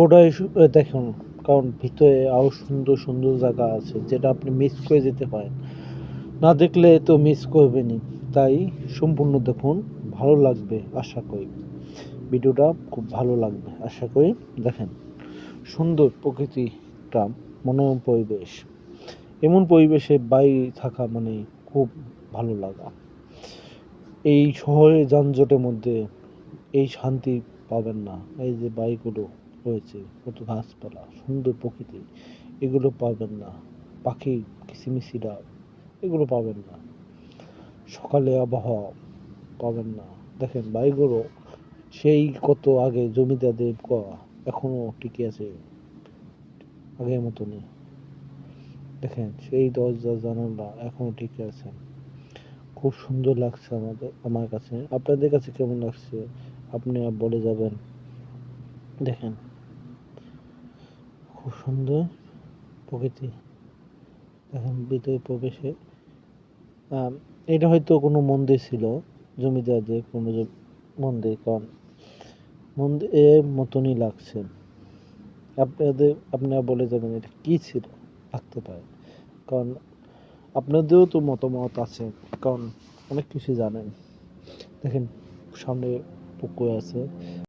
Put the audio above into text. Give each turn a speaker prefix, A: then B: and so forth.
A: ওটাই দেখুন, কারণ ভিতরে আরও সুন্দর সুন্দর জায়গা আছে যেটা আপনি মিস করে যেতে পারেন। না দেখলে তো মিস করবেনই। তাই সম্পূর্ণ দেখুন, ভালো লাগবে আশা করি। ভিডিওটা খুব ভালো লাগবে আশা করি। দেখেন, সুন্দর প্রকৃতিটা মনোরম পরিবেশ। এমন পরিবেশে বাইরে থাকা মানে খুব ভালো লাগা। এই শহরে যানজটের মধ্যে এই শান্তি পাবেন না। এই যে বাড়িগুলো রয়েছে, কত গাছপালা, সুন্দর প্রকৃতি, এগুলো পাবেন না। পাখি কিচিমিচি ডাক এগুলো পাবেন না। সকালে আবহাওয়া পাবেন না। দেখেন বাড়িগুলো সেই কত আগে জমিদারদের এখনও টিকে আছে আগের মতনই। দেখেন সেই দরজা জানালা এখনও টিকে আছে। খুব সুন্দর লাগছে আমাদের, আমার কাছে। আপনাদের কাছে কেমন লাগছে? আপনি বলে যাবেন। দেখেন। খুব সুন্দর প্রকৃতি। দেখেন ভিতরে প্রবেশে। এটা হয়তো কোনো মন্দির ছিল, জমিদারদের কোনো মন্দির, কারণ মন্দিরের মতনই লাগছে। আপনাদের, আপনারা বলে যাবেন এটা কি ছিল? থাকতে পারে। কারণ আপনাদেরও তো মতামত আছে, কারণ অনেক কিছু জানেন। দেখেন সামনে পুকুর আছে।